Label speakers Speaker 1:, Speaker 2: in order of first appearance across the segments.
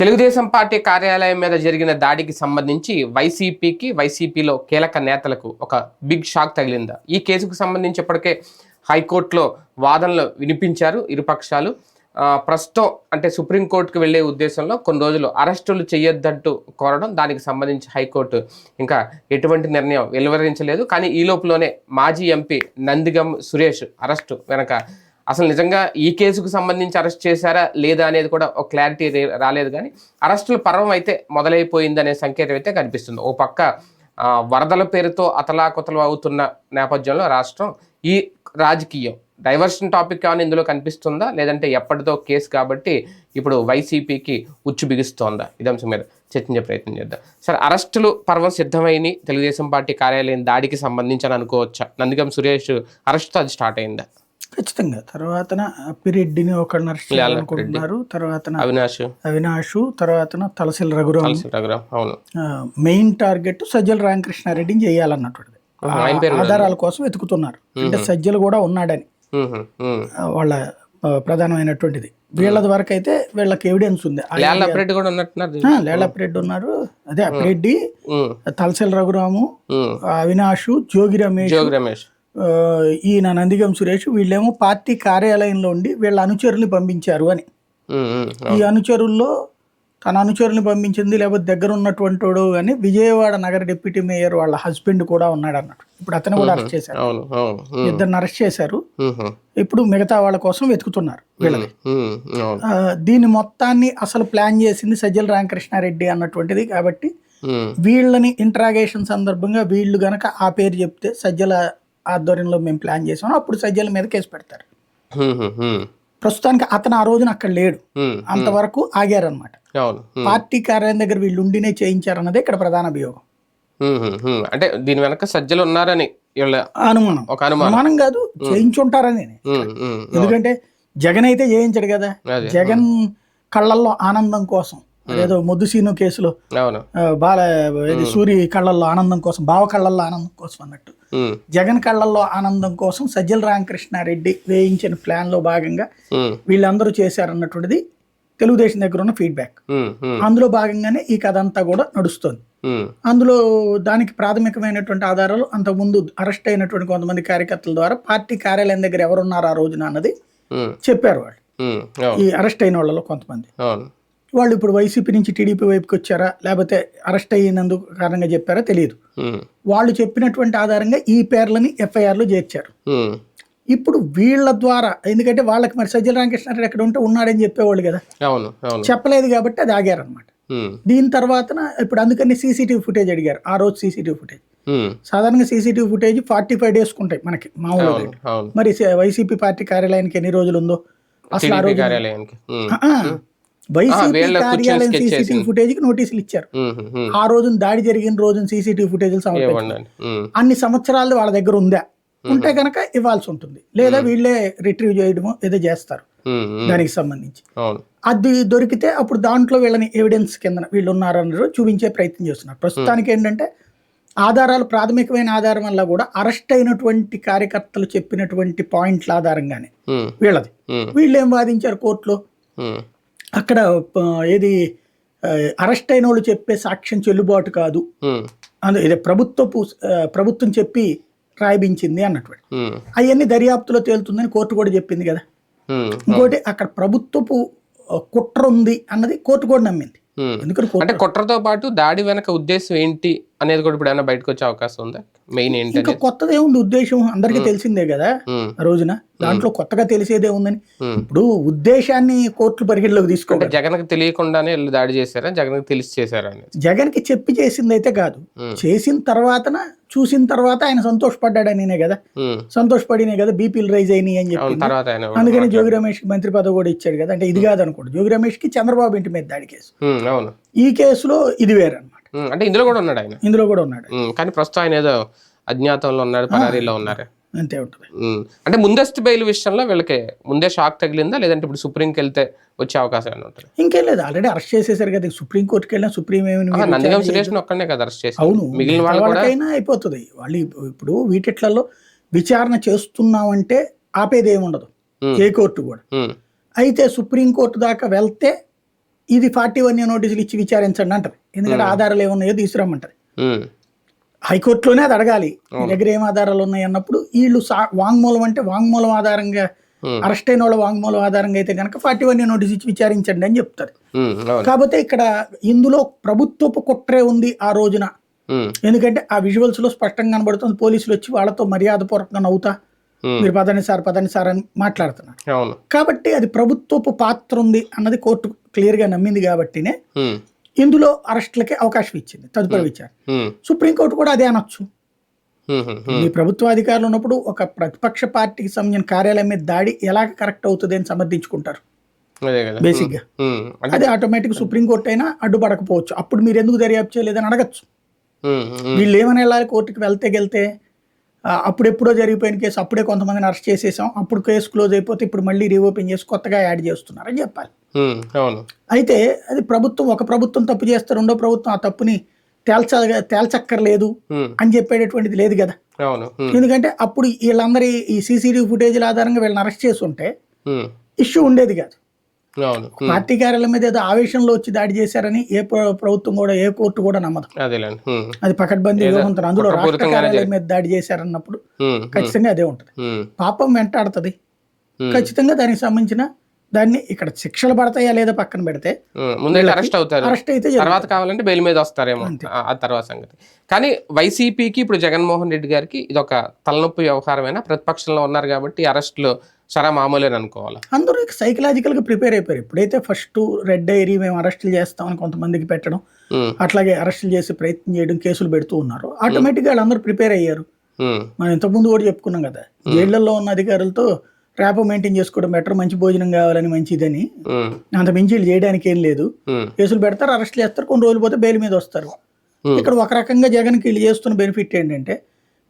Speaker 1: Telugu Desam party కార్యాలయం మీద జరిగిన దాడికి సంబంధించి వైసీపీకి వైసీపీలో కీలక నేతలకు ఒక బిగ్ షాక్ తగిలిందా. ఈ కేసుకు సంబంధించి ఇప్పటికే హైకోర్టులో వాదనలు వినిపించారు ఇరుపక్షాలు. ప్రస్తుతం అంటే సుప్రీంకోర్టుకు వెళ్ళే ఉద్దేశంలో కొన్ని రోజులు అరెస్టులు చేయొద్దంటూ కోరడం దానికి సంబంధించి హైకోర్టు ఇంకా ఎటువంటి నిర్ణయం వెలువరించలేదు. కానీ ఈ లోపులోనే మాజీ ఎంపీ నందిగం సురేష్ అరెస్టు వెనక అసలు నిజంగా ఈ కేసుకు సంబంధించి అరెస్ట్ చేశారా లేదా అనేది కూడా ఒక క్లారిటీ రాలేదు కానీ అరెస్టుల పర్వం అయితే మొదలైపోయిందనే సంకేతం అయితే కనిపిస్తుంది. ఓ పక్క వరదల పేరుతో అతలాకుతలం అవుతున్న నేపథ్యంలో రాష్ట్రం ఈ రాజకీయం. డైవర్షన్ టాపిక్ కానీ ఇందులో కనిపిస్తుందా? లేదంటే ఎప్పటిదో కేసు కాబట్టి ఇప్పుడు వైసీపీకి ఉచ్చు బిగుస్తోందా? ఇది అంశం మీద చర్చించే ప్రయత్నం చేద్దాం. సరే అరెస్టులు పర్వం సిద్ధమైంది? తెలుగుదేశం పార్టీ కార్యాలయం దాడికి సంబంధించి అని అనుకోవచ్చా? నందిగం సురేష్ అరెస్ట్తో అది స్టార్ట్ అయిందా?
Speaker 2: ఖచ్చితంగా. తర్వాత అప్పిరెడ్డిని అరెస్ట్ చేయాలనుకుంటున్నారు తర్వాత
Speaker 1: అవినాష్.
Speaker 2: అవినాష్ తర్వాత తలసిల్ రఘురామ్.
Speaker 1: అవును.
Speaker 2: మెయిన్ టార్గెట్ సజ్జల రామకృష్ణారెడ్డిని
Speaker 1: పేరు
Speaker 2: ఆధారాల కోసం వెతుకుతున్నారు. అంటే సజ్జలు కూడా ఉన్నాడని. వాళ్ళ ప్రధానమైనటువంటిది. వీళ్ళ వరకు అయితే వీళ్ళకి ఎవిడెన్స్ ఉంది. ఆ
Speaker 1: లేళ్ళ అప్రెడ్డి కూడా ఉన్నట్టున్నారు
Speaker 2: ఆ, లేలప్రెడ్డి ఉన్నారు. అదే అప్పిరెడ్డి తలసిల్ రఘురాము. అవినాష్ జోగి రమేష్
Speaker 1: జోగి రమేష్.
Speaker 2: ఈయన నందిగం సురేష్ వీళ్ళేమో పార్టీ కార్యాలయంలో ఉండి వీళ్ళ అనుచరుల్ని పంపించారు అని. ఈ అనుచరుల్లో తన అనుచరుల్ని పంపించింది లేకపోతే దగ్గర ఉన్నటువంటి వాడు కానీ విజయవాడ నగర డిప్యూటీ మేయర్ వాళ్ళ హస్బెండ్ కూడా ఉన్నాడు అన్నట్టు ఇప్పుడు అతను కూడా అరెస్ట్ చేశారు. ఇద్దరిని అరెస్ట్ చేశారు. ఇప్పుడు మిగతా వాళ్ళ కోసం వెతుకుతున్నారు వీళ్ళని. దీని మొత్తాన్ని అసలు ప్లాన్ చేసింది సజ్జల రామకృష్ణారెడ్డి అన్నటువంటిది కాబట్టి వీళ్ళని ఇంట్రాగేషన్ సందర్భంగా వీళ్ళు గనక ఆ పేరు చెప్తే సజ్జల ఆధ్వర్యంలో మేము ప్లాన్ చేసాం. అప్పుడు సజ్జల మీద కేసు పెడతారు. ప్రస్తుతానికి అతను ఆ రోజున అక్కడ లేడు. అంతవరకు ఆగారనమాట పార్టీ కార్యాలయం దగ్గర వీళ్ళు ఉండినే చేయించారన్నదే ఇక్కడ ప్రధాన అభియోగం.
Speaker 1: అంటే దీని వెనక సజ్జలు ఉన్నారని
Speaker 2: అనుమానం.
Speaker 1: ఒక అనుమానం.
Speaker 2: కాదు చేయించుంటారని. ఎందుకంటే జగన్ అయితే చేయించడు కదా. జగన్ కళ్ళల్లో ఆనందం కోసం. అదేదో ముద్దుసీను కేసులో బాల ఇది సూరి కళ్ళల్లో ఆనందం కోసం బావ కళ్ళల్లో ఆనందం కోసం అన్నట్టు. జగన్ కళ్ళల్లో ఆనందం కోసం సజ్జల రామకృష్ణారెడ్డి వేయించిన ప్లాన్లో భాగంగా
Speaker 1: ఉమ్,
Speaker 2: వీళ్ళందరూ చేశారన్నటువంటిది తెలుగుదేశం దగ్గర ఉన్న ఫీడ్బ్యాక్. అందులో భాగంగానే ఈ కథ అంతా కూడా నడుస్తుంది. అందులో దానికి ప్రాథమికమైనటువంటి ఆధారాలు అంతకుముందు అరెస్ట్ అయినటువంటి కొంతమంది కార్యకర్తల ద్వారా పార్టీ కార్యాలయం దగ్గర ఎవరున్నారు ఆ రోజున అన్నది చెప్పారు వాళ్ళు. ఈ అరెస్ట్ అయిన వాళ్ళలో కొంతమంది. వాళ్ళు ఇప్పుడు వైసీపీ నుంచి టీడీపీ వైపుకి వచ్చారా? లేకపోతే అరెస్ట్ అయినందుకు కారణంగా చెప్పారా? తెలియదు. వాళ్ళు చెప్పినటువంటి ఆధారంగా ఈ పేర్లని ఎఫ్ఐఆర్లో చేర్చారు. ఇప్పుడు వీళ్ళ ద్వారా ఎందుకంటే వాళ్ళకి మరి సజ్జల రామకృష్ణారెడ్డి ఎక్కడ ఉంటే ఉన్నాడని చెప్పేవాళ్ళు కదా? చెప్పలేదు కాబట్టి అది ఆగారనమాట దీని తర్వాత ఇప్పుడు అందుకని సీసీటీవీ ఫుటేజ్ అడిగారు ఆ రోజు సీసీటీవీ ఫుటేజ్. సాధారణంగా సీసీటీవీ ఫుటేజ్ ఫార్టీ ఫైవ్ డేస్కి ఉంటాయి మనకి మామూలుగా. మరి వైసీపీ పార్టీ కార్యాలయానికి ఎన్ని రోజులు ఉందో? అసలు ఆ రోజు వైసీపీ కార్యాలయం సీసీటీవీ
Speaker 1: చేసింది.
Speaker 2: ఫుటేజ్కి నోటీసులు ఇచ్చారు. ఆ రోజున దాడి జరిగిన రోజున సీసీటీవీ
Speaker 1: ఉమ్,
Speaker 2: అన్ని సంవత్సరాలు వాళ్ళ దగ్గర ఉందా? ఉంటే కనుక ఇవ్వాల్సి ఉంటుంది. లేదా వీళ్ళే రిట్రీవ్ చేయడమో ఏదో చేస్తారు. దానికి సంబంధించి. అది దొరికితే అప్పుడు దాంట్లో వీళ్ళని ఎవిడెన్స్ కింద వీళ్ళు ఉన్నారన్నారు చూపించే ప్రయత్నం చేస్తున్నారు. ప్రస్తుతానికి ఏంటంటే ఆధారాలు ప్రాథమికమైన ఆధారం వల్ల కూడా అరెస్ట్ అయినటువంటి కార్యకర్తలు చెప్పినటువంటి పాయింట్ల ఆధారంగానే వీళ్ళది. వీళ్ళు ఏం వాదించారు కోర్టులో? అక్కడ ఏది అరెస్ట్ అయిన వాళ్ళు చెప్పే సాక్ష్యం చెల్లుబాటు కాదు. అందు ఇది ప్రభుత్వపు ప్రభుత్వం చెప్పి రాయిపించింది అన్నటువంటి అవన్నీ దర్యాప్తులో తేలుతుందని కోర్టు కూడా చెప్పింది కదా. ఇంకోటి అక్కడ ప్రభుత్వపు కుట్ర ఉంది అన్నది కోర్టు కూడా నమ్మింది. ఎందుకంటే
Speaker 1: కుట్రతో పాటు దాడి వెనక ఉద్దేశం ఏంటి అనేది కూడా ఇప్పుడు ఏమైనా బయటకు వచ్చే అవకాశం ఉందా? మెయిన్ ఏంటి
Speaker 2: ఇంకా కొత్తది ఏముంది ఉద్దేశం. అందరికీ తెలిసిందే కదా రోజున. దాంట్లో కొత్తగా తెలిసేదే ఉందని. ఇప్పుడు ఉద్దేశాన్ని కోర్టులు పరిగణలోకి తీసుకో
Speaker 1: అంటే జగన్కి తెలియకుండానే వీళ్ళు దాడి చేశారా? జగన్కి తెలిసి చేశారా
Speaker 2: జగన్కి చెప్పి చేసింది అయితే కాదు. చేసిన తర్వాతన చూసిన తర్వాత ఆయన సంతోషపడ్డాడనినే కదా. సంతోషపడినే కదా బీపీలు రైజ్ అయినాయి అని చెప్పి అందుకని జోగి రమేష్కి మంత్రి పదవి కూడా ఇచ్చాడు కదా. అంటే ఇది కాదు అనుకోండి జోగి రమేష్కి చంద్రబాబు ఇంటి మీద దాడి కేసు. ఈ కేసులో ఇది వేరన్నమాట.
Speaker 1: అంటే ఇందులో కూడా ఉన్నాడు ఆయన.
Speaker 2: ఇందులో కూడా ఉన్నాడు.
Speaker 1: కానీ ప్రస్తుతం ఆయన ఏదో అజ్ఞాతంలో ఉన్నాడు పరారీలో ఉన్నారు
Speaker 2: అంతే ఉంటుంది.
Speaker 1: అంటే ముందస్తు బెయిల్ విషయంలో వీళ్ళకి ముందే షాక్ తగిలిందా? లేదంటే ఇప్పుడు సుప్రీంకి వెళ్తే వచ్చే అవకాశం ఏమైనా ఉంటుంది?
Speaker 2: ఇంకేం లేదు. ఆల్రెడీ అరెస్ట్ చేసేసారు కదా. సుప్రీం కోర్టుకి వెళ్ళినా సుప్రీం ఏమి
Speaker 1: ఆహా, నందిగం సురేష్ ఒక్కడనే కదా అరెస్ట్ చేసి
Speaker 2: అవును.
Speaker 1: మిగిలిన వాళ్ళు కూడా
Speaker 2: వాళ్ళకైనా అయిపోతుంది. వాళ్ళు ఇప్- ఇప్పుడు వీటిట్లలో విచారణ చేస్తున్నామంటే ఆపేది ఏమి ఉండదు. ఏ కోర్టు కూడా. అయితే సుప్రీం కోర్టు దాకా వెళ్తే ఇది ఫార్టీ వన్ నోటీసులు ఇచ్చి విచారించండి అంటారు ఎందుకంటే ఆధారాలు ఏమున్నాయో తీసుకురమ్మంటారు హైకోర్టులోనే అది అడగాలి. మీ దగ్గర ఏం ఆధారాలు ఉన్నాయి అన్నప్పుడు వీళ్ళు వాంగ్మూలం అంటే వాంగ్మూలం ఆధారంగా. అరెస్ట్ అయిన వాళ్ళ వాంగ్మూలం ఆధారంగా అయితే కనుక ఫార్టీ వన్ నోటీస్ ఇచ్చి విచారించండి అని చెప్తారు. కాకపోతే ఇక్కడ ఇందులో ప్రభుత్వపు కుట్రే ఉంది ఆ రోజున. ఎందుకంటే ఆ విజువల్స్లో స్పష్టంగా కనబడుతుంది. పోలీసులు వచ్చి వాళ్ళతో మర్యాదపూర్వకంగా నవ్వుతా మీరు పదండి సార్ పదండి సార్ అని మాట్లాడుతున్నారు. కాబట్టి అది ప్రభుత్వపు పాత్ర ఉంది అన్నది కోర్టు క్లియర్గా నమ్మింది కాబట్టినే ఇందులో అరెస్టులకి అవకాశం ఇచ్చింది తదుపరి విచారణ. సుప్రీంకోర్టు కూడా అదే అనొచ్చు. ఈ ప్రభుత్వ అధికారులు ఉన్నప్పుడు ఒక ప్రతిపక్ష పార్టీకి సంబంధించిన కార్యాలయం మీద దాడి ఎలా కరెక్ట్ అవుతుంది అని సమర్థించుకుంటారు.
Speaker 1: బేసిక్గా
Speaker 2: అది ఆటోమేటిక్ సుప్రీంకోర్టు అయినా అడ్డుపడకపోవచ్చు. అప్పుడు మీరు ఎందుకు దర్యాప్తు చేయలేదని అడగచ్చు. వీళ్ళు ఏమని వెళ్ళాలి కోర్టుకి వెళ్తే గెలితే అప్పుడెప్పుడో జరిగిపోయిన కేసు అప్పుడే కొంతమందిని అరెస్ట్ చేసేసాం. అప్పుడు కేసు క్లోజ్ అయిపోతే ఇప్పుడు మళ్ళీ రీఓపెన్ చేసి కొత్తగా యాడ్ చేస్తున్నారని చెప్పాలి.
Speaker 1: అవును.
Speaker 2: అయితే అది ప్రభుత్వం ఒక ప్రభుత్వం తప్పు చేస్తే రెండో ప్రభుత్వం ఆ తప్పుని తేల్చ తేల్చక్కర్లేదు అని చెప్పేటటువంటిది లేదు కదా. ఎందుకంటే అప్పుడు వీళ్ళందరి ఈ సీసీటీవీ ఫుటేజ్ల ఆధారంగా వీళ్ళని అరెస్ట్ చేసి ఉంటే ఇష్యూ ఉండేది కాదు. పార్టీ కార్యాలయం మీద ఏదో ఆవేశంలో వచ్చి దాడి చేశారని ఏ ప్ర- ప్రభుత్వం కూడా ఏ కోర్టు కూడా నమ్మదు. అది పకడ్బందీ వ్యవహారం అందులో రాష్ట్ర కార్యాలయం మీద దాడి చేశారన్నప్పుడు ఖచ్చితంగా అదే ఉంటుంది. పాపం వెంటాడుతుంది. ఖచ్చితంగా దానికి సంబంధించిన దాన్ని ఇక్కడ శిక్షలు పడతాయా లేదా పక్కన పెడితే
Speaker 1: ముందైతే అరెస్ట్ అవుతారు.
Speaker 2: అరెస్ట్ అయితే.
Speaker 1: తర్వాత కావాలంటే బెయిల్ మీద వస్తారేమో. ఆ- ఆ తర్వాత సంగతి. కానీ వైసీపీకి ఇప్పుడు జగన్మోహన్ రెడ్డి గారికి ఇది ఒక తలనొప్పి వ్యవహారమైన? ప్రతిపక్షంలో ఉన్నారు కాబట్టి అరెస్టులు సరా మామూలేని అనుకోవాలి?
Speaker 2: అందరూ సైకలాజికల్గా ప్రిపేర్ అయిపోయారు. ఎప్పుడైతే ఫస్ట్ రెడ్ డైరీ మేము అరెస్టులు చేస్తామని కొంతమందికి పెట్టడం అట్లాగే అరెస్టులు చేసి ప్రయత్నం చేయడం కేసులు పెడుతూ ఉన్నారు. ఆటోమేటిక్గా వాళ్ళందరూ ప్రిపేర్ అయ్యారు. మనం ఇంతకుముందు కూడా చెప్పుకున్నాం కదా జైళ్ళలో ఉన్న అధికారులతో ర్యాపో మెయింటైన్ చేసుకోవడం బెటర్ మంచి భోజనం కావాలని మంచిదని. అంత మించి వీళ్ళు చేయడానికి ఏం లేదు. కేసులు పెడతారు అరెస్ట్ చేస్తారు కొన్ని రోజులు పోతే బెయిల్ మీద వస్తారు. ఇక్కడ ఒక రకంగా జగన్కి వీళ్ళు చేస్తున్న బెనిఫిట్ ఏంటంటే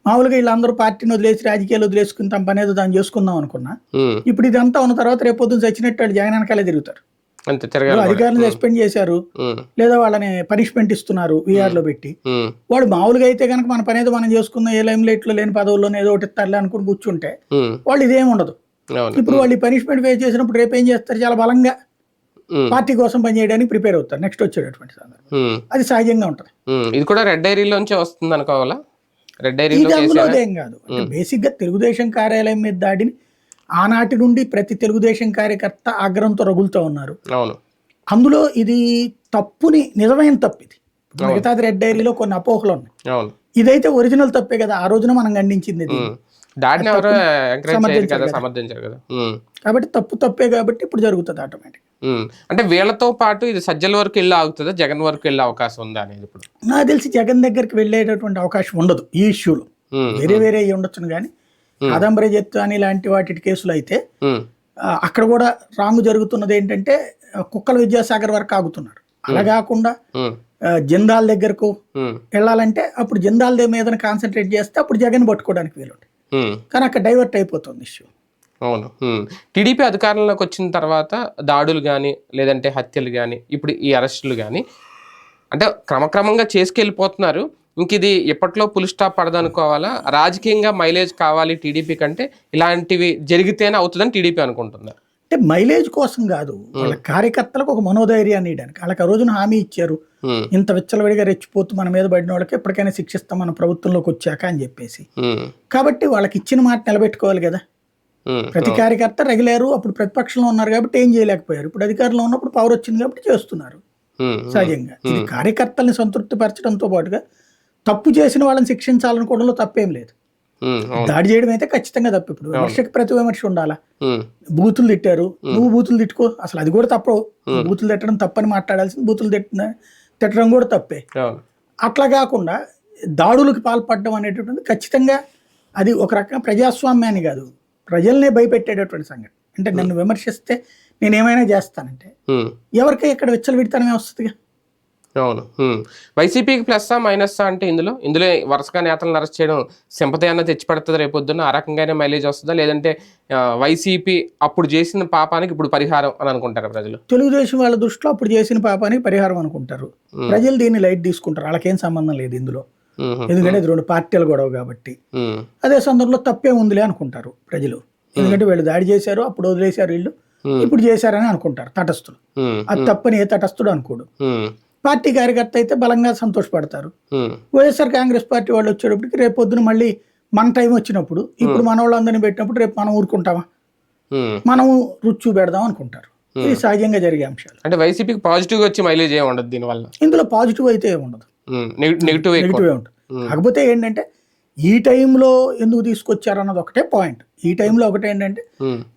Speaker 2: మామూలుగా వీళ్ళందరూ పార్టీని వదిలేసి రాజకీయాలు వదిలేసుకుని తమ పని ఏదో దాన్ని చేసుకుందాం అనుకున్నా ఇప్పుడు ఇదంతా ఉన్న తర్వాత రేపు పొద్దున్న చచ్చినట్టు వాళ్ళు జగన్ వెనకాలే తిరుగుతారు. అధికారులు సస్పెండ్ చేశారు లేదా వాళ్ళని పనిష్మెంట్ ఇస్తున్నారు VR లో పెట్టి. వాడు మామూలుగా అయితే కనుక మన పని ఏదో మనం చేసుకుందాం ఏ లైమ్ లైట్లో లేని పదవుల్లోనే ఏదో ఒకటి ఇస్తారులే అనుకుని కూర్చుంటే వాళ్ళు ఇదేం ఉండదు. ఇప్పుడు వాళ్ళు పనిష్మెంట్ ఫేస్ చేసినప్పుడు రేపు ఏం చేస్తారు? చాలా బలంగా పార్టీ కోసం పనిచేయడానికి ప్రిపేర్ అవుతారు. నెక్స్ట్ వచ్చేటటువంటి సందర్భం. అది సహజంగా ఉంటుంది.
Speaker 1: ఇది కూడా రెడ్ డైరీలోంచే వస్తుంది అనుకోవాలా కేసీఆర్
Speaker 2: అదేం కాదు. అంటే బేసిక్గా తెలుగుదేశం కార్యాలయం మీద దాడిని ఆనాటి నుండి ప్రతి తెలుగుదేశం కార్యకర్త ఆగ్రహంతో రగులుతూ ఉన్నారు. అందులో ఇది తప్పుని నిజమైన తప్పు ఇది. మిగతాది రెడ్ డైరీలో కొన్ని అపోహలు ఉన్నాయి. ఇదైతే ఒరిజినల్ తప్పే కదా. ఆ రోజున మనం ఖండించింది
Speaker 1: దాడిని ఎవరు ఎంకరేజ్ చేయరు కదా. సమర్థించరు కదా.
Speaker 2: కాబట్టి తప్పు తప్పే కాబట్టి ఇప్పుడు జరుగుతుంది ఆటోమేటిక్.
Speaker 1: అంటే వీళ్ళతో పాటు ఇది సజ్జల వరకు వెళ్ళి ఆగుతుందా జగన్ వరకు వెళ్ళే అవకాశం ఉందా అనేది ఇప్పుడు?
Speaker 2: నాకు తెలిసి జగన్ దగ్గరికి వెళ్ళేటటువంటి అవకాశం ఉండదు ఈ ఇష్యూలో. వేరే వేరే అయ్యి ఉండొచ్చును కానీ కాదంబరి జత్తు అని ఇలాంటి వాటి కేసులు అయితే అక్కడ కూడా రాంగ్ జరుగుతున్నది ఏంటంటే కుక్కల విద్యాసాగర్ వరకు ఆగుతున్నారు. అలా కాకుండా జిందాల్ దగ్గరకు వెళ్ళాలంటే అప్పుడు జిందాల్ మీద కాన్సన్ట్రేట్ చేస్తే అప్పుడు జగన్ పట్టుకోవడానికి వీలుంటుంది. కానీ అక్కడ డైవర్ట్ అయిపోతుంది ఇష్యూ.
Speaker 1: అవును. టీడీపీ అధికారంలోకి వచ్చిన తర్వాత దాడులు కానీ లేదంటే హత్యలు కానీ ఇప్పుడు ఈ అరెస్టులు కానీ అంటే క్రమక్రమంగా చేసుకెళ్ళిపోతున్నారు. ఇంక ఇది ఎప్పట్లో పులి స్టాప్ పడదనుకోవాలా? రాజకీయంగా మైలేజ్ కావాలి టీడీపీ కంటే? ఇలాంటివి జరిగితేనే అవుతుందని టీడీపీ అనుకుంటుందా?
Speaker 2: అంటే మైలేజ్ కోసం కాదు. వాళ్ళ కార్యకర్తలకు ఒక మనోధైర్యాన్ని ఇవ్వడానికి. వాళ్ళకి ఆ రోజున హామీ ఇచ్చారు. ఇంత విచ్చలవిడిగా రెచ్చిపోతూ మన మీద పడిన వాళ్ళకి ఎప్పటికైనా శిక్షిస్తాం మన ప్రభుత్వంలోకి వచ్చాక అని చెప్పేసి. కాబట్టి వాళ్ళకి ఇచ్చిన మాట నిలబెట్టుకోవాలి కదా. ప్రతి కార్యకర్త రెగ్యులర్ అప్పుడు ప్రతిపక్షంలో ఉన్నారు కాబట్టి ఏం చేయలేకపోయారు. ఇప్పుడు అధికారంలో ఉన్నప్పుడు పవర్ వచ్చింది కాబట్టి చేస్తున్నారు. సహజంగా. ఇది కార్యకర్తల్ని సంతృప్తి పరచడంతో పాటుగా తప్పు చేసిన వాళ్ళని శిక్షించాలనుకోవడంలో తప్పేం లేదు. దాడి చేయడం అయితే ఖచ్చితంగా తప్పు. ఇప్పుడు విమర్శకు ప్రతి విమర్శ ఉండాలా? బూతులు తిట్టారు. నువ్వు బూతులు తిట్టుకో. అసలు అది కూడా తప్పు. బూతులు తిట్టడం తప్పని మాట్లాడాల్సింది బూతులు తిట్టిన తిట్టడం కూడా తప్పే. అట్లా కాకుండా దాడులకు పాల్పడడం అనేటటువంటిది ఖచ్చితంగా అది ఒక రకంగా ప్రజాస్వామ్యాన్ని కాదు. ప్రజల్నే భయపెట్టేటటువంటి సంగతి అంటే నన్ను విమర్శిస్తే నేను ఏమైనా చేస్తానంటే ఎవరికి ఇక్కడ విచ్చలు విడతనమే వస్తుందిగా?
Speaker 1: అవును. వైసీపీకి ప్లస్సా మైనస్సా అంటే ఇందులో? ఇందులో వరుసగా నేతలను అరెస్ట్ చేయడం సింపతి అన్న తెచ్చి పెడుతుంది రేపొద్దున ఆ రకంగానే మైలేజ్ వస్తుందా? లేదంటే వైసీపీ అప్పుడు చేసిన పాపానికి ఇప్పుడు పరిహారం అని అనుకుంటారు ప్రజలు?
Speaker 2: తెలుగుదేశం వాళ్ళ దృష్టిలో అప్పుడు చేసిన పాపానికి పరిహారం అనుకుంటారు. ప్రజలు దీన్ని లైట్ తీసుకుంటారు. వాళ్ళకేం సంబంధం లేదు ఇందులో. ఎందుకంటే ఇది రెండు పార్టీల గొడవ కాబట్టి. అదే సందర్భంలో తప్పే ఉందిలే అనుకుంటారు ప్రజలు. ఎందుకంటే వీళ్ళు దాడి చేశారు అప్పుడు వదిలేశారు వీళ్ళు. ఇప్పుడు చేశారని అనుకుంటారు తటస్థులు. అది తప్పని ఏ తటస్థుడు అనుకోడు. పార్టీ కార్యకర్త అయితే బలంగా సంతోషపడతారు. వైఎస్ఆర్ కాంగ్రెస్ పార్టీ వాళ్ళు వచ్చేటప్పటికి రేపు పొద్దున మళ్ళీ మన టైం వచ్చినప్పుడు ఇప్పుడు మన వాళ్ళందరినీ పెట్టినప్పుడు రేపు మనం ఊరుకుంటామా?
Speaker 1: ఉమ్.
Speaker 2: మనం రుచి పెడదాం అనుకుంటారు. ఇది సహజంగా జరిగే అంశాలు.
Speaker 1: అంటే వైసీపీకి పాజిటివ్ వచ్చి మైలేజ్ ఏమి ఉండదు దీనివల్ల
Speaker 2: ఇందులో పాజిటివ్ అయితే ఏమి ఉండదు.
Speaker 1: నెగిటివ్
Speaker 2: నెగిటివ్ ఉంటుంది. కాకపోతే ఏంటంటే ఈ టైంలో ఎందుకు తీసుకొచ్చారు అన్నది ఒకటే పాయింట్. ఈ టైంలో ఒకటి ఏంటంటే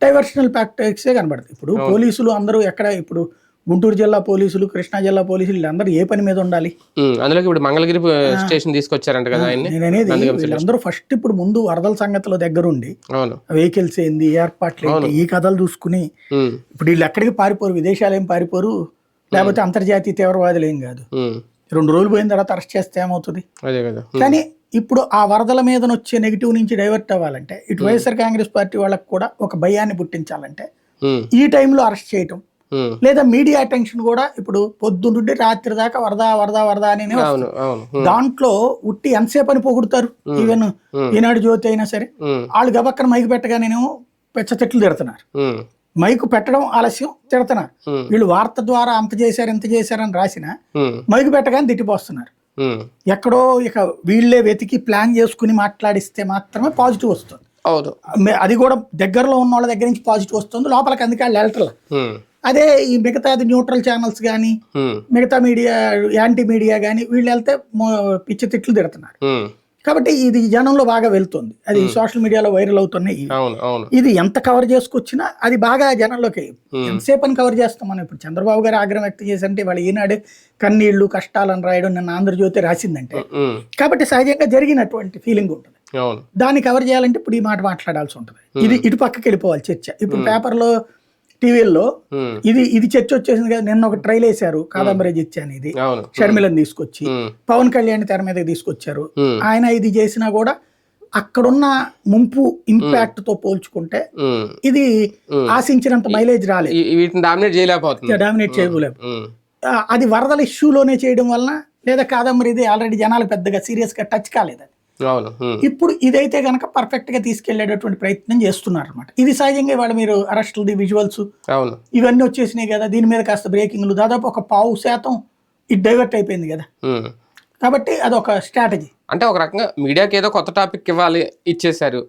Speaker 2: డైవర్షనల్ ప్రాక్టిక్సే కనబడుతుంది ఇప్పుడు పోలీసులు అందరూ ఎక్కడ ఇప్పుడు గుంటూరు జిల్లా పోలీసులు కృష్ణా జిల్లా పోలీసులు వీళ్ళందరూ ఏ పని మీద ఉండాలి?
Speaker 1: అందులోకి ఇప్పుడు మంగళగిరి స్టేషన్ తీసుకొచ్చారంట కదా
Speaker 2: నేను అనేది వీళ్ళందరూ ఫస్ట్ ఇప్పుడు ముందు వరదల సంగతిలో దగ్గరుండి వెహికల్స్ ఏంది ఏర్పాట్లు ఈ కథలు చూసుకుని ఇప్పుడు వీళ్ళు ఎక్కడికి పారిపోరు విదేశాలు ఏం పారిపోరు లేకపోతే అంతర్జాతీయ తీవ్రవాదులు ఏం కాదు. రెండు రోజులు పోయిన తర్వాత అరెస్ట్ చేస్తే ఏమవుతుంది?
Speaker 1: అదే కదా. ఉమ్,
Speaker 2: కానీ ఇప్పుడు ఆ వరదల మీద వచ్చే నెగిటివ్ నుంచి డైవర్ట్ అవ్వాలంటే ఇటు వైఎస్ఆర్ కాంగ్రెస్ పార్టీ వాళ్ళకి కూడా ఒక భయాన్ని పుట్టించాలంటే ఈ టైంలో అరెస్ట్ చేయటం. లేదా మీడియా అటెన్షన్ కూడా ఇప్పుడు పొద్దున్నుండి రాత్రి దాకా వరద వరద వరద అని దాంట్లో ఉట్టి ఎంతసేపు అని పొగుడుతారు? ఈవెన్ ఈనాడు జ్యోతి అయినా సరే. వాళ్ళు గబక్కన మైకు పెట్టగానేమో పెచ్చ చెట్లు తిడుతున్నారు. మైకు పెట్టడం ఆలస్యం తిడుతున్నారు. వీళ్ళు వార్త ద్వారా అంత చేశారు ఇంత చేశారని రాసిన
Speaker 1: ఉమ్,
Speaker 2: మైకు పెట్టగానే తిట్టిపోస్తున్నారు. ఎక్కడో ఇక వీళ్ళే వెతికి ప్లాన్ చేసుకుని మాట్లాడిస్తే మాత్రమే పాజిటివ్ వస్తుంది.
Speaker 1: అవును.
Speaker 2: అది కూడా దగ్గరలో ఉన్న వాళ్ళ దగ్గర నుంచి పాజిటివ్ వస్తుంది లోపలికి అందుకే వాళ్ళు వెళ్ళట్ల అదే ఈ మిగతాది న్యూట్రల్ ఛానల్స్ కానీ మిగతా మీడియా యాంటీ మీడియా కానీ వీళ్ళు వెళ్తే పిచ్చి తిట్లు తిడుతున్నారు. కాబట్టి ఇది జనంలో బాగా వెళ్తుంది. అది సోషల్ మీడియాలో వైరల్ అవుతున్నాయి ఇది ఎంత కవర్ చేసుకొచ్చినా అది బాగా జనంలోకి ఎంతసేపు అని కవర్ చేస్తాం మనం ఇప్పుడు చంద్రబాబు గారు ఆగ్రహం వ్యక్తం చేసంటే వాళ్ళు ఈనాడు కన్నీళ్ళు కష్టాలను రాయడం నిన్న ఆంధ్రజ్యోతి రాసిందంటే. కాబట్టి సహజంగా జరిగినటువంటి ఫీలింగ్ ఉంటుంది. దాన్ని కవర్ చేయాలంటే ఇప్పుడు ఈ మాట మాట్లాడాల్సి ఉంటుంది. ఇది ఇటు పక్కకి వెళ్ళిపోవాలి చర్చ. ఇప్పుడు పేపర్లో టీవీల్లో ఇది ఇది చర్చ వచ్చేసింది కదా నిన్న ఒక ట్రైల్ వేశారు కాదంబరి అనేది
Speaker 1: అవును.
Speaker 2: షర్మిలను తీసుకొచ్చి పవన్ కళ్యాణ్ తెర మీదకి తీసుకొచ్చారు. ఆయన ఇది చేసినా కూడా అక్కడున్న ముంపు ఇంపాక్ట్తో పోల్చుకుంటే ఇది ఆశించినంత మైలేజ్ రాలేదు.
Speaker 1: ఈ- వీటిని డామినేట్ చేయలేకపోతుంది.
Speaker 2: డామినేట్ చేయలేము అది వరదల ఇష్యూలోనే చేయడం వలన లేదా కాదంబరి ఇది ఆల్రెడీ జనాలు పెద్దగా సీరియస్గా టచ్ కాలేదు ఇప్పుడు ఇదైతే కనుక పర్ఫెక్ట్గా తీసుకెళ్ళేటటువంటి ప్రయత్నం చేస్తున్నారు అనమాట ఇది సహజంగా ఇవాళ మీరు అరెస్టులది విజువల్స్ ఇవన్నీ వచ్చేసినాయి కదా దీని మీద కాస్త బ్రేకింగ్లు దాదాపు ఒక పావు శాతం ఇది డైవర్ట్ అయిపోయింది కదా. కాబట్టి అదొక స్ట్రాటజీ
Speaker 1: అంటే ఒక రకంగా మీడియాకి ఏదో కొత్త టాపిక్ ఇవ్వాలి ఇచ్చేశారు.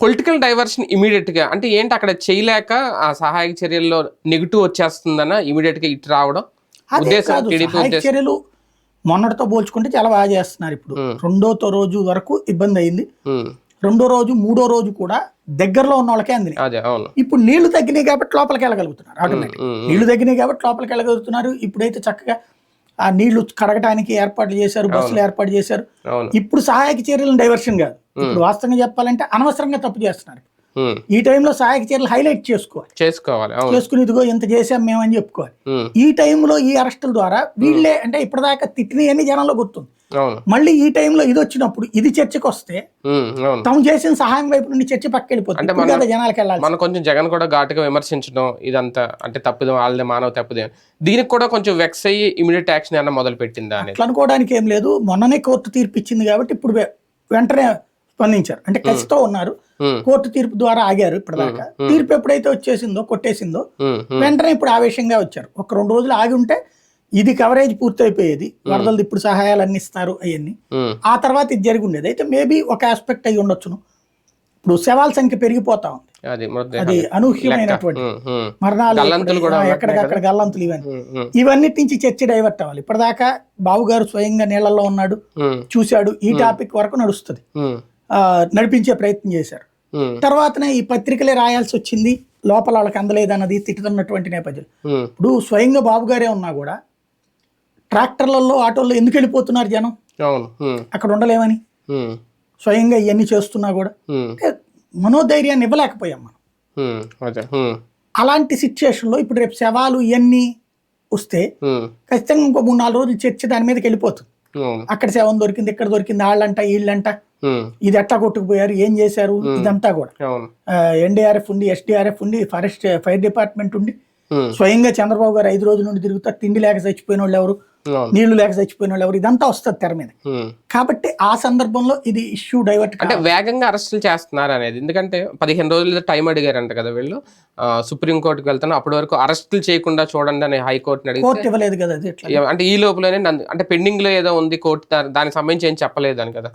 Speaker 1: పొలిటికల్ డైవర్షన్ ఇమీడియట్గా అంటే ఏంటి అక్కడ చేయలేక ఆ సహాయక చర్యల్లో నెగిటివ్ వచ్చేస్తుందన్న ఇమీడియట్గా ఇటు రావడం?
Speaker 2: అదే
Speaker 1: ఉద్దేశం?
Speaker 2: చర్యలు మొన్నటితో పోల్చుకుంటే చాలా బాగా చేస్తున్నారు ఇప్పుడు. రెండో తో రోజు వరకు ఇబ్బంది అయింది. రెండో రోజు మూడో రోజు కూడా దగ్గరలో ఉన్న వాళ్ళకే అందినాయి.
Speaker 1: అదే
Speaker 2: ఇప్పుడు నీళ్ళు తగ్గినాయి కాబట్టి లోపలికి వెళ్ళగలుగుతున్నారు ఆటోమేటిక్ నీళ్ళు తగ్గినాయి కాబట్టి లోపలికి వెళ్ళగలుగుతున్నారు. ఇప్పుడైతే చక్కగా ఆ నీళ్ళు కడగటానికి ఏర్పాట్లు చేశారు బస్సులు ఏర్పాటు చేశారు. ఇప్పుడు సహాయక చర్యలను డైవర్షన్ కాదు. ఇప్పుడు వాస్తవంగా చెప్పాలంటే అనవసరంగా తప్పు చేస్తున్నారు. ఈ టైంలో సహాయక చర్యలు హైలైట్ చేసుకోవాలి.
Speaker 1: చేసుకోవాలి
Speaker 2: చేసుకుని ఇదిగో ఇంత చేసాం మేమని చెప్పుకోవాలి.
Speaker 1: ఉమ్,
Speaker 2: ఈ టైంలో ఈ అరెస్టుల ద్వారా వీళ్ళే అంటే ఇప్పటిదాకా తిట్టినవన్నీ జనంలో గుర్తుంది. మళ్ళీ ఈ టైంలో ఇది వచ్చినప్పుడు ఇది చర్చకు వస్తే తాము చేసిన సహాయం వైపు నుండి చర్చ పక్క వెళ్ళిపోతుంది ఇప్పుడు కదా జనాలకు వెళ్ళాలి
Speaker 1: మనం కొంచెం జగన్ కూడా ఘాటుగా విమర్శించడం ఇదంతా అంటే తప్పుదే వాళ్ళదే మానవ తప్పుదే అని. దీనికి కూడా కొంచెం వెక్స్ అయ్యి ఇమీడియట్ యాక్షన్ ఏమన్నా మొదలు పెట్టిందా
Speaker 2: అట్లా అనుకోవడానికి ఏం లేదు. మొన్ననే కోర్టు తీర్పు ఇచ్చింది కాబట్టి ఇప్పుడు వెంటనే స్పందించారు. అంటే కసితో ఉన్నారు. కోర్టు తీర్పు ద్వారా ఆగారు ఇప్పటిదాకా. తీర్పు ఎప్పుడైతే వచ్చేసిందో కొట్టేసిందో వెంటనే ఇప్పుడు ఆవేశంగా వచ్చారు. ఒక రెండు రోజులు ఆగి ఉంటే ఇది కవరేజ్ పూర్తయిపోయేది. వరదలు ఇప్పుడు సహాయాలు అన్ని ఇస్తారు అవన్నీ. ఆ తర్వాత ఇది జరిగి ఉండేది అయితే మేబీ ఒక ఆస్పెక్ట్ అయి ఉండొచ్చును. ఇప్పుడు శవాల సంఖ్య పెరిగిపోతా ఉంది.
Speaker 1: అది
Speaker 2: అనూహ్యమైనటువంటి మరణాలు ఎక్కడికక్కడ గల్లంతులు ఇవన్నీ. ఇవన్నిటి నుంచి చర్చ డైవర్ట్ అవ్వాలి. ఇప్పటిదాకా బాబు గారు స్వయంగా నీళ్ళల్లో ఉన్నాడు. చూశాడు. ఈ టాపిక్ వరకు నడుస్తుంది. నడిపించే ప్రయత్నం చేశారు. తర్వాతనే ఈ పత్రికలే రాయాల్సి వచ్చింది. లోపల వాళ్ళకి అందలేదన్నది తిట్టుతున్నటువంటి నేపథ్యం. ఇప్పుడు స్వయంగా బాబు గారే ఉన్నా కూడా ట్రాక్టర్లలో ఆటోల్లో ఎందుకు వెళ్ళిపోతున్నారు జనం? అక్కడ ఉండలేమని? స్వయంగా ఇవన్నీ చేస్తున్నా కూడా. మనోధైర్యాన్ని ఇవ్వలేకపోయాం మనం. అలాంటి సిచ్యుయేషన్లో ఇప్పుడు రేపు శవాలు ఇవన్నీ వస్తే ఖచ్చితంగా ఇంకో మూడు నాలుగు రోజులు చర్చ దాని మీదకి వెళ్ళిపోతుంది. అక్కడ శవం దొరికింది ఇక్కడ దొరికింది వాళ్ళంట వీళ్ళంట ఇది ఎట్లా కొట్టుకుపోయారు? ఏం చేశారు? ఇదంతా కూడా. ఎన్డీఆర్ఎఫ్ ఉండి ఎస్డీఆర్ఎఫ్ ఉండి ఫారెస్ట్ ఫైర్ డిపార్ట్మెంట్ ఉండి స్వయంగా చంద్రబాబు గారు ఐదు రోజుల నుండి తిరుగుతారు. తిండి లేక చచ్చిపోయిన వాళ్ళు ఎవరు? నీళ్ళు లేక చచ్చిపోయిన వాళ్ళు ఎవరు? ఇదంతా వస్తుంది తెర మీద. కాబట్టి ఆ సందర్భంలో ఇది ఇష్యూ డైవర్ట్
Speaker 1: అంటే వేగంగా అరెస్టులు చేస్తున్నారు అనేది. ఎందుకంటే పదిహేను రోజులు టైం అడిగారంట కదా వీళ్ళు. సుప్రీంకోర్టుకి వెళ్తాను అప్పటి వరకు అరెస్టులు చేయకుండా చూడండి అని హైకోర్టుని అడిగితే
Speaker 2: కోర్టు ఇవ్వలేదు కదా అది
Speaker 1: అంటే ఈ లోపలనే అంటే పెండింగ్లో ఏదో ఉంది కోర్టు దానికి సంబంధించి ఏం చెప్పలేదు అని కదా.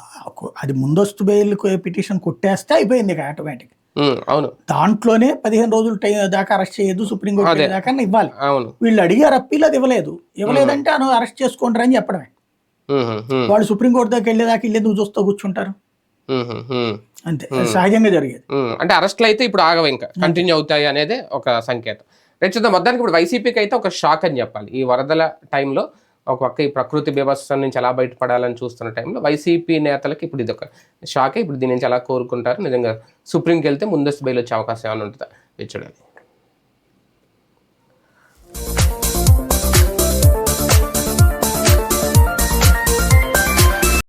Speaker 2: అది ముందస్తు బెయిల్ పిటిషన్ కొట్టేస్తే అయిపోయింది ఆటోమేటిక్
Speaker 1: అవును.
Speaker 2: దాంట్లోనే పదిహేను రోజులు టైం దాకా అరెస్ట్ చేయొద్దు సుప్రీంకోర్టు దాకా ఇవ్వాలి.
Speaker 1: అవును.
Speaker 2: వీళ్ళు అడిగారు అప్పీల్ అది ఇవ్వలేదు. ఇవ్వలేదంటే అను అరెస్ట్ చేసుకుంటారు అని చెప్పడమే. వాళ్ళు సుప్రీంకోర్టు దాకా వెళ్ళేదాకా వెళ్ళేందుకు చూస్తూ కూర్చుంటారు? అంతే. సహజంగా జరిగేది.
Speaker 1: అంటే అరెస్టులు అయితే ఇప్పుడు ఆగవు ఇంకా. కంటిన్యూ అవుతాయి అనేది ఒక సంకేతం. రేపు చూద్దాం. మొత్తానికి ఇప్పుడు వైసీపీకి అయితే ఒక షాక్ అని చెప్పాలి. ఈ వరదల టైంలో ఒక పక్క ఈ ప్రకృతి బీభత్సం నుంచి ఎలా బయటపడాలని చూస్తున్న టైంలో వైసీపీ నేతలకు ఇప్పుడు ఇది ఒక షాకే. ఇప్పుడు దీని నుంచి ఎలా కోరుకుంటారు? నిజంగా సుప్రీంకి వెళ్తే ముందస్తు బెయిల్ వచ్చే అవకాశం ఏమైనా ఉంటుందా? చూడాలి